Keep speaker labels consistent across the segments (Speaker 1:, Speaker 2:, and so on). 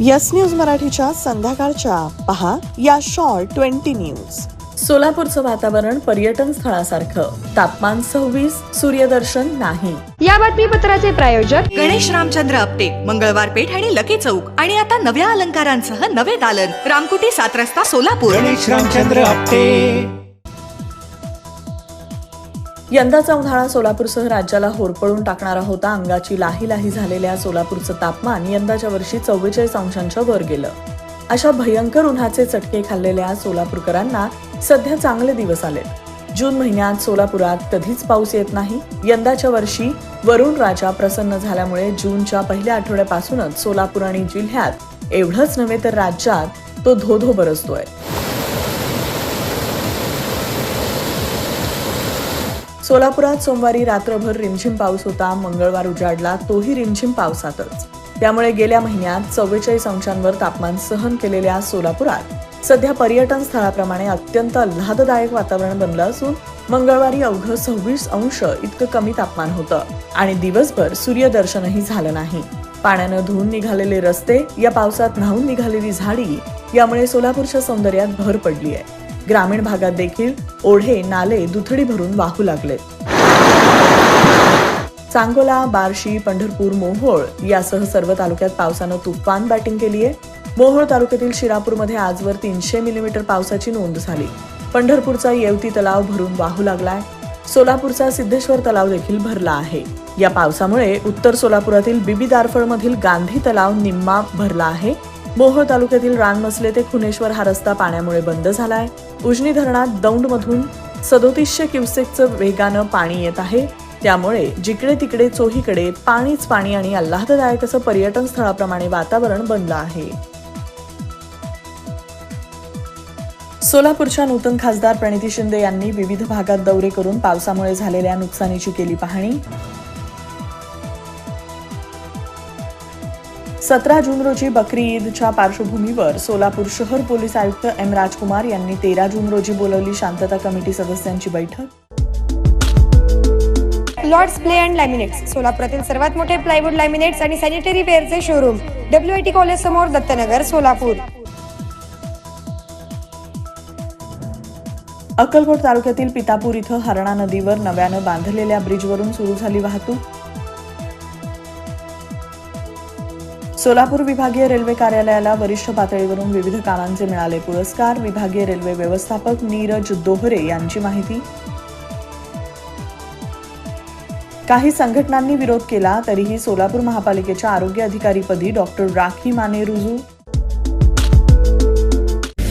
Speaker 1: Yes news मराठीच्या संध्याकाळच्या. पहा या शॉर्ट ट्वेंटी न्यूज. सोलापूरचं वातावरण पर्यटन स्थळासारखं. तापमान सव्वीस सूर्यदर्शन नाही.
Speaker 2: या बातमीपत्राचे प्रायोजक
Speaker 3: गणेश रामचंद्र आपटे मंगळवार पेठ आणि लकी चौक. आणि आता नव्या अलंकारांसह नवे दालन. रामकुटी सात रस्ता सोलापूर.
Speaker 4: गणेश रामचंद्र आपटे.
Speaker 1: यंदाचा उन्हाळा सोलापूरसह राज्याला होरपळून टाकणारा होता अंगाची लाही लाही झालेल्या सोलापूरचं तापमान यंदाच्या वर्षी चव्वेचाळीस अंशांच्या वर गेलं. अशा भयंकर उन्हाचे चटके खाल्लेल्या सोलापूरकरांना सध्या चांगले दिवस आले जून महिन्यात सोलापुरात कधीच पाऊस येत नाही. यंदाच्या वर्षी वरुण राजा प्रसन्न झाल्यामुळे जूनच्या पहिल्या आठवड्यापासूनच सोलापूर आणि जिल्ह्यात एवढंच नव्हे तर राज्यात तो धोधो बरसतोय. सोलापुरात सोमवारी रात्रभर रिमझिम पाऊस होता. मंगळवार उजाडला तोही रिमझिम पावसातच. त्यामुळे गेल्या महिन्यात चव्वेचाळीस अंशांवर तापमान सहन केलेल्या सोलापुरात सध्या पर्यटन स्थळाप्रमाणे अत्यंत आल्हाददायक वातावरण बनलं असून मंगळवारी अवघं सव्वीस अंश इतकं कमी तापमान होतं आणि दिवसभर सूर्यदर्शनही झालं नाही. पाण्यानं धुवून निघालेले रस्ते या पावसात न्हावून निघालेली झाडी यामुळे सोलापूरच्या सौंदर्यात भर पडली आहे ग्रामीण भागात देखील ओढे नाले दुथडी भरून वाहू लागले. सांगोला बार्शी पंढरपूर मोहोळ यासह सर्व तालुक्यात पावसानं तुफान बॅटिंग केली आहे. मोहोळ तालुक्यातील शिरापूरमध्ये आजवर तीनशे मिलीमीटर पावसाची नोंद झाली. पंढरपूरचा येवती तलाव भरून वाहू लागलाय. सोलापूरचा सिद्धेश्वर तलाव देखील भरला आहे. या पावसामुळे उत्तर सोलापुरातील बिबी दारफळ मधील गांधी तलाव निम्मा भरला आहे. मोहोळ तालुक्यातील रानमसले ते खुनेश्वर हा रस्ता पाण्यामुळे बंद झालाय. उजनी धरणात दौंडमधून सदोतीसशे क्युसेकचं वेगानं पाणी येत आहे. त्यामुळे जिकडे तिकडे चोहीकडे पाणीच पाणी आणि आल्हाददायक असं पर्यटन स्थळाप्रमाणे वातावरण बनलं आहे. सोलापूरच्या नूतन खासदार प्रणिती शिंदे यांनी विविध भागात दौरे करून पावसामुळे झालेल्या नुकसानीची केली पाहणी. सतरा जून रोजी बकरी ईदच्या पार्श्वभूमीवर सोलापूर शहर पोलीस आयुक्त एम राजकुमार यांनी तेरा जून रोजी बोलवली शांतता कमिटी सदस्यांची बैठक.
Speaker 2: लॉर्ड्स प्ले अँड लॅमिनेट्स सोलापुरातील सर्वात मोठे प्लायवूड लॅमिनेट्स आणि सॅनिटरी वेअरचे शोरूम डब्ल्यू टी कॉलेज समोर दत्तनगर सोलापूर.
Speaker 1: अक्कलकोट तालुक्यातील पितापूर इथं हरणा नदीवर नव्यानं बांधलेल्या ब्रिजवरून सुरू झाली वाहतूक. सोलापूर विभागीय रेल्वे कार्यालयाला वरिष्ठ पातळीवरून विविध कामांचे मिळाले पुरस्कार. विभागीय रेल्वे व्यवस्थापक नीरज दोहरे यांची माहिती. काही संघटनांनी विरोध केला तरीही सोलापूर महापालिकेच्या आरोग्य अधिकारीपदी डॉक्टर राखी माने रुजू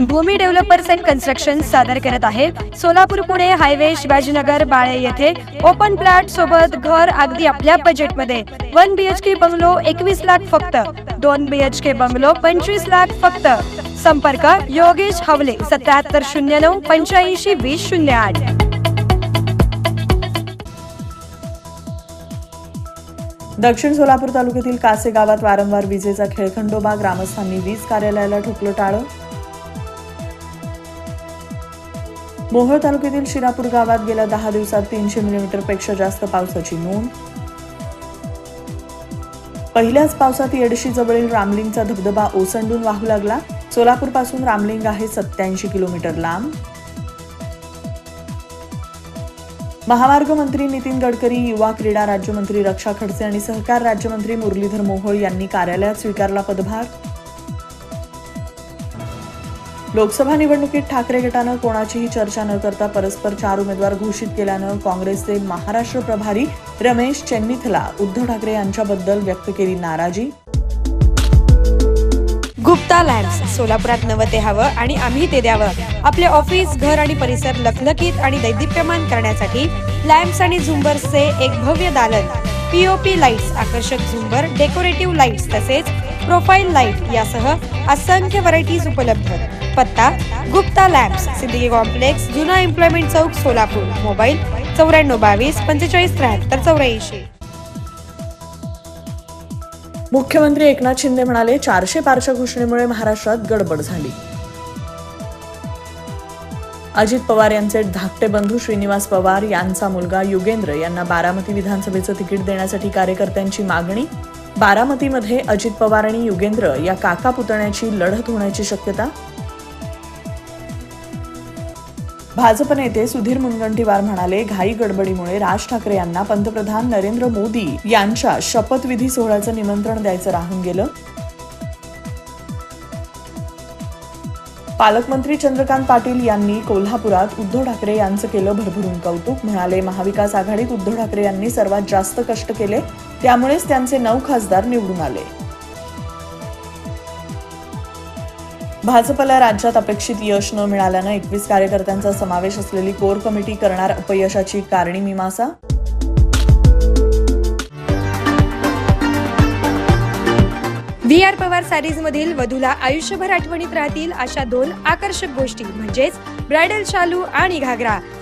Speaker 2: Bhoomi developers and construction सादर करत आहे. सोलापूर पुणे हायवे शिवाजीनगर बाळे येथे ओपन प्लॅट सोबत घर अगदी आपल्या बजेटमध्ये one B H K bungalow एकवीस लाख फक्त. दोन बी एच के बंगलो पंचवीस लाख फक्त. संपर्क योगेश हवले सत्याहत्तर शून्य नऊ पंच्याऐंशी वीस शून्य आठ.
Speaker 1: दक्षिण सोलापूर तालुक्यातील कासे गावात वारंवार विजेचा खेळखंडोबा ग्रामस्थांनी वीज कार्यालयाला ठोकलं टाळं. मोहोळ तालुक्यातील शिरापूर गावात गेल्या दहा दिवसात तीनशे मिलीमीटरपेक्षा जास्त पावसाची नोंद. पहिल्याच पावसात येडशी जवळील रामलिंगचा धबधबा ओसंडून वाहू लागला. सोलापूरपासून रामलिंग आहे सत्याऐंशी किलोमीटर लांब. महामार्ग मंत्री नितीन गडकरी युवा क्रीडा राज्यमंत्री रक्षा खडसे आणि सहकार राज्यमंत्री मुरलीधर मोहोळ यांनी कार्यालयात स्वीकारला पदभार. लोकसभा निवडणुकीत ठाकरे गटानं कोणाचीही चर्चा न करता परस्पर चार उमेदवार घोषित केल्यानं काँग्रेसचे महाराष्ट्र प्रभारी रमेश चेन्निथला उद्धव ठाकरे यांच्याबद्दल व्यक्त केली नाराजी.
Speaker 2: गुप्ता लॅम्प्स सोलापुरात नवं ते हवं आणि आम्ही ते द्यावं. आपले ऑफिस घर आणि परिसर लखलखीत आणि दैदिप्यमान करण्यासाठी लॅम्प्स आणि झुंबर्सचे एक भव्य दालन. पीओपी लाईट्स आकर्षक झुंबर डेकोरेटिव्ह लाईट्स तसेच प्रोफाईल लाइट यासह असंख्य व्हरायटीज उपलब्ध. पत्ता गुप्ता लॅम्प्स सिद्दीकी कॉम्प्लेक्स जुना एम्प्लॉयमेंट चौक सोलापूर. मोबाईल चौऱ्याण्णव बावीस पंचेचाळीस त्र्याहत्तर चौऱ्याऐंशी.
Speaker 1: मुख्यमंत्री एकनाथ शिंदे म्हणाले चारशे पारच्या घोषणेमुळे महाराष्ट्रात गडबड झाली. अजित पवार यांचे धाकटे बंधू श्रीनिवास पवार यांचा मुलगा युगेंद्र यांना बारामती विधानसभेचं तिकीट देण्यासाठी कार्यकर्त्यांची मागणी? बारामतीमध्ये अजित पवार आणि युगेंद्र या काका पुतण्याची लढत होण्याची शक्यता? भाजप नेते सुधीर मुनगंटीवार म्हणाले घाई गडबडीमुळे राज ठाकरे यांना पंतप्रधान नरेंद्र मोदी यांच्या शपथविधी सोहळ्याचं निमंत्रण द्यायचं राहून गेलं. पालकमंत्री चंद्रकांत पाटील यांनी कोल्हापुरात उद्धव ठाकरे यांचं केलं भरभरून कौतुक. म्हणाले महाविकास आघाडीत उद्धव ठाकरे यांनी सर्वात जास्त कष्ट केले त्यामुळेच त्यांचे नऊ खासदार निवडून आले. भाजपला राज्यात अपेक्षित यश न मिळाल्यानं एकवीस कार्यकर्त्यांचा समावेश असलेली कोर कमिटी करणार अपयशाची कारणी मीमांसा?
Speaker 2: व्ही आर पवार सॅरीज मधील वधूला आयुष्यभर आठवणीत राहतील अशा दोन आकर्षक गोष्टी म्हणजेच ब्रायडल शालू आणि घागरा.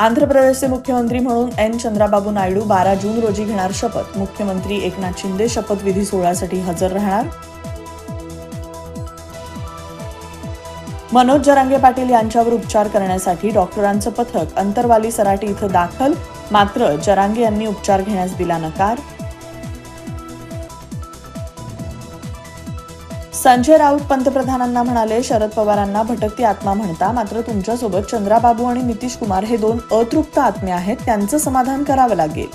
Speaker 1: आंध्र प्रदेशचे मुख्यमंत्री म्हणून एन. चंद्राबाबू नायडू बारा जून रोजी घेणार शपथ. मुख्यमंत्री एकनाथ शिंदे शपथविधी सोहळ्यासाठी हजर राहणार. मनोज जरांगे पाटील यांच्यावर उपचार करण्यासाठी डॉक्टरांचं पथक. अंतरवाली सराटी इथं दाखल. मात्र जरांगे यांनी उपचार घेण्यास दिला नकार. संजय राऊत पंतप्रधानांना म्हणाले शरद पवारांना भटकती आत्मा म्हणता मात्र तुमच्यासोबत चंद्राबाबू आणि नितीश कुमार हे दोन अतृप्त आत्मे आहेत त्यांचं समाधान करावं लागेल.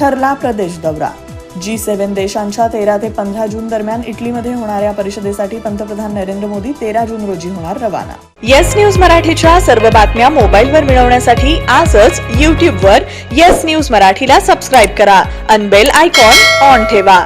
Speaker 1: ठरला प्रदेश दौरा. जी सेव्हन देशांच्या तेरा ते पंधरा जून दरम्यान इटलीमध्ये होणाऱ्या परिषदेसाठी पंतप्रधान नरेंद्र मोदी तेरा जून रोजी होणार रवाना. येस न्यूज मराठीच्या सर्व बातम्या मोबाईलवर मिळवण्यासाठी आजच वर येस न्यूज मराठीला सबस्क्राईब करा. अनबेल आयकॉन ऑन ठेवा.